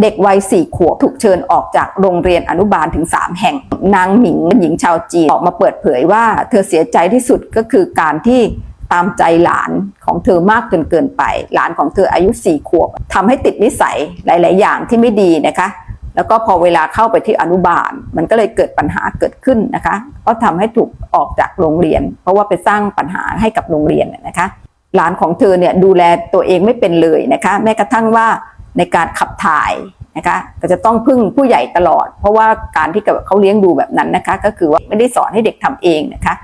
เด็กวัยสี่ขวบถูกเชิญออกจากโรงเรียนอนุบาลถึง 3 แห่ง นางหมิงหญิงชาวจีนออกมาเปิดเผยว่า เธอเสียใจที่สุดก็คือการที่ตามใจหลานของเธอมากจนเกินไป หลานของเธออายุสี่ขวบทำให้ติดนิสัยหลาย ๆ อย่างที่ไม่ดีนะคะแล้วก็พอเวลาเข้าไปที่อนุบาล มันก็เลยเกิดปัญหาเกิดขึ้นนะคะ ก็ทำให้ถูกออกจากโรงเรียน เพราะว่าไปสร้างปัญหาให้กับโรงเรียนนะคะ หลานของเธอเนี่ยดูแลตัวเองไม่เป็นเลยนะคะ แม้กระทั่งว่า ในการขับถ่ายนะคะก็จะต้องพึ่งผู้ใหญ่ตลอด เพราะว่าการที่เขาเลี้ยงดูแบบนั้นนะคะ ก็คือว่าไม่ได้สอนให้เด็กทำเองนะคะ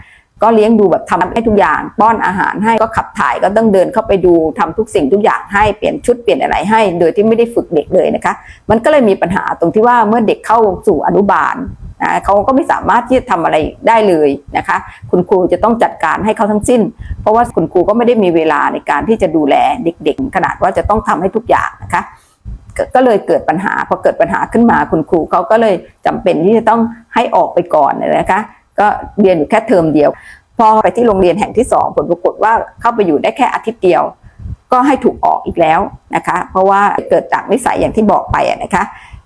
ก็เลี้ยงดูแบบทำให้ทุกอย่าง ป้อนอาหารให้ก็ขับถ่ายก็ต้องเดินเข้าไปดูทำทุกสิ่งทุกอย่างให้เปลี่ยนชุดเปลี่ยนอะไรให้ โดยที่ไม่ได้ฝึกเด็กเลยนะคะ มันก็เลยมีปัญหาตรงที่ว่าเมื่อเด็กเข้าสู่อนุบาลนะเขาก็ไม่สามารถที่จะทำอะไรได้เลยนะคะ คุณครูจะต้องจัดการให้เขาทั้งสิ้น เพราะว่าคุณครูก็ไม่ได้มีเวลาในการที่จะดูแลเด็ก ๆ ขนาดว่าจะต้องทำให้ทุกอย่างนะคะ ก็เลยเกิดปัญหาพอเกิดปัญหาขึ้นมาคุณครูเขาก็เลยจำเป็นที่จะต้องให้ออกไปก่อนนะคะ ก็เรียนอยู่แค่เทอมเดียว พอไปที่โรงเรียนแห่งที่สองผลปรากฏว่าเข้าไปอยู่ได้แค่อาทิตย์เดียว ก็ให้ถูกออกอีกแล้วนะคะ เพราะว่าเกิดจากนิสัยอย่างที่บอกไปนะคะ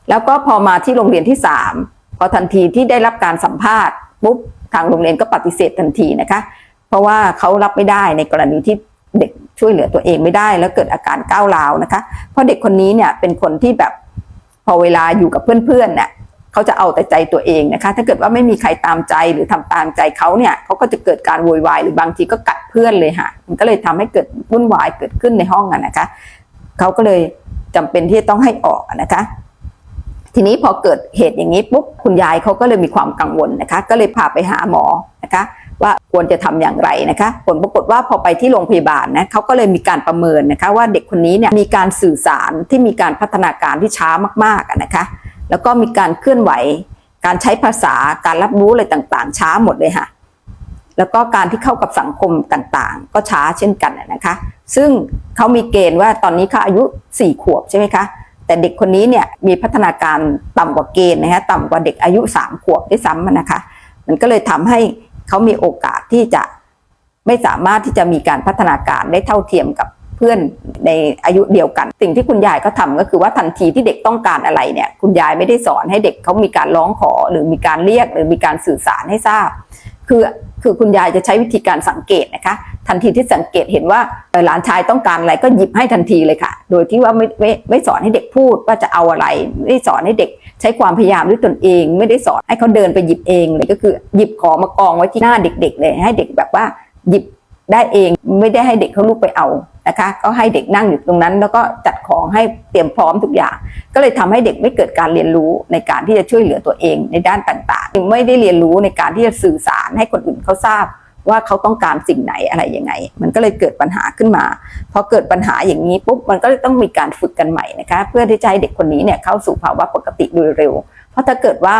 แล้วก็พอมาที่โรงเรียนที่สามพอทันทีที่ได้รับการสัมภาษณ์ปุ๊บทางโรงเรียนก็ปฏิเสธทันทีนะคะ เพราะว่าเขารับไม่ได้ในกรณีที่ ช่วยเหลือตัวเองไม่ได้ แล้วเกิดอาการก้าวร้าวนะคะ เพราะเด็กคนนี้เนี่ยเป็นคนที่แบบพอเวลาอยู่กับเพื่อนๆเนี่ยเขาจะเอาแต่ใจตัวเองนะคะ ถ้าเกิดว่าไม่มีใครตามใจหรือทำตามใจเขาเนี่ยเขาก็จะเกิดการโวยวายหรือบางทีก็กัดเพื่อนเลยค่ะมันก็เลยทำให้เกิดวุ่นวายเกิดขึ้นในห้องอะนะคะเขาก็เลยจำเป็นที่จะต้องให้ออกนะคะ ทีนี้พอเกิดเหตุอย่างนี้ปุ๊บคุณยายเขาก็เลยมีความกังวลนะคะ ก็เลยพาไปหาหมอนะคะ ว่าควรจะทำอย่างไรนะคะ ผลปรากฏว่าพอไปที่โรงพยาบาลนะเขาก็เลยมีการประเมินนะคะว่าเด็กคนนี้เนี่ยมีการสื่อสารที่มีการพัฒนาการที่ช้ามากๆนะคะ แล้วก็มีการเคลื่อนไหว การใช้ภาษาการรับรู้อะไรต่างๆ ช้าหมดเลยค่ะแล้วก็การที่เข้ากับสังคมต่างๆ ก็ช้าเช่นกันนะคะ ซึ่งเขามีเกณฑ์ว่าตอนนี้เขาอายุสี่ขวบใช่ไหมคะ แต่เด็กคนนี้เนี่ยมีพัฒนาการต่ำกว่าเกณฑ์นะคะต่ำกว่าเด็กอายุสามขวบด้วยซ้ำนะคะ มันก็เลยทำให้เขามีโอกาสที่จะไม่สามารถที่จะมีการพัฒนาการได้เท่าเทียมกับเพื่อนในอายุเดียวกัน สิ่งที่คุณยายเขาทำก็คือว่าทันทีที่เด็กต้องการอะไรเนี่ย คุณยายไม่ได้สอนให้เด็กเขามีการร้องขอหรือมีการเรียกหรือมีการสื่อสารให้ทราบ คือคือคุณยายจะใช้วิธีการสังเกตนะคะ ทันทีที่สังเกตเห็นว่าหลานชายต้องการอะไรก็หยิบให้ทันทีเลยค่ะ โดยที่ว่าไม่ไม่ไม่สอนให้เด็กพูดว่าจะเอาอะไรไม่ได้สอนให้เด็กใช้ความพยายามด้วยตนเอง ไม่ได้สอนให้เขาเดินไปหยิบเองเลยก็คือหยิบของมากองไว้ที่หน้าเด็ก ๆ เลย ให้เด็กแบบว่าหยิบได้เองไม่ได้ให้เด็กเขาลุกไปเอานะคะ ก็ให้เด็กนั่งอยู่ตรงนั้น แล้วก็จัดของให้เตรียมพร้อมทุกอย่าง ก็เลยทำให้เด็กไม่เกิดการเรียนรู้ในการที่จะช่วยเหลือตัวเองในด้านต่างๆ ไม่ได้เรียนรู้ในการที่จะสื่อสารให้คนอื่นเขาทราบ ว่าเขาต้องการสิ่งไหนอะไรยังไง มันก็เลยเกิดปัญหาขึ้นมาพอเกิดปัญหาอย่างนี้ปุ๊บมันก็ต้องมีการฝึกกันใหม่นะคะ เพื่อที่จะให้เด็กคนนี้เนี่ยเข้าสู่ภาวะปกติโดยเร็ว เพราะถ้าเกิดว่า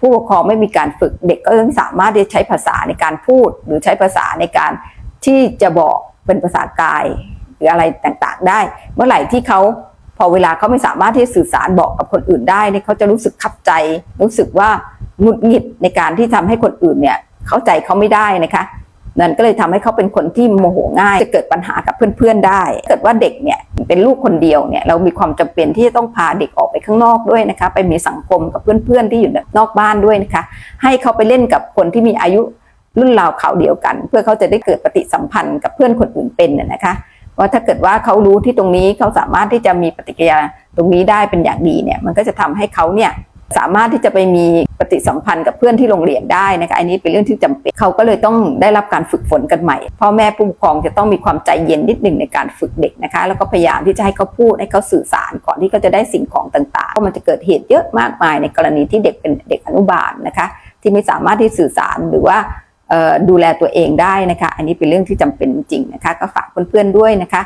ผู้ปกครองไม่มีการฝึกเด็กก็ไม่สามารถที่จะใช้ภาษาในการพูด หรือใช้ภาษาในการที่จะบอกเป็นภาษากาย หรืออะไรต่างๆ ได้ เมื่อไหร่ที่เขาพอเวลาเขาไม่สามารถที่จะสื่อสารบอกกับคนอื่นได้เนี่ยเขาจะรู้สึกขับใจ รู้สึกว่าหงุดหงิดในการที่ทำให้คนอื่นเนี่ยเข้าใจเขาไม่ได้นะคะ นั่นก็เลยทำให้เขาเป็นคนที่โมโหง่าย จะเกิดปัญหากับเพื่อนๆได้ เกิดว่าเด็กเนี่ยเป็นลูกคนเดียวเนี่ยเรามีความจำเป็นที่จะต้องพาเด็กออกไปข้างนอกด้วยนะคะ ไปมีสังคมกับเพื่อนๆที่อยู่นอกบ้านด้วยนะคะ ให้เขาไปเล่นกับคนที่มีอายุรุ่นราวเขาเดียวกัน เพื่อเขาจะได้เกิดปฏิสัมพันธ์กับเพื่อนคนอื่นเป็นน่ะนะคะว่าถ้าเกิดว่าเขารู้ที่ตรงนี้เขาสามารถที่จะมีปฏิกิริยาตรงนี้ได้เป็นอย่างดีเนี่ยมันก็จะทำให้เขาเนี่ย สามารถที่จะไปมีปฏิสัมพันธ์กับเพื่อนที่โรงเรียนได้นะคะอันนี้เป็นเรื่องที่จำเป็นเขาก็เลยต้องได้รับการฝึกฝนกันใหม่พ่อแม่ผู้ปกครองจะต้องมีความใจเย็นนิดหนึ่งในการฝึกเด็กนะคะ แล้วก็พยายามที่จะให้เขาพูดให้เขาสื่อสารก่อนที่เขาจะได้สิ่งของต่างๆเพราะมันจะเกิดเหตุเยอะมากมายในกรณีที่เด็กเป็นเด็กอนุบาลนะคะ ที่ไม่สามารถที่สื่อสารหรือว่าดูแลตัวเองได้นะคะ อันนี้เป็นเรื่องที่จำเป็นจริงนะคะ ก็ฝากเพื่อนๆด้วยนะคะ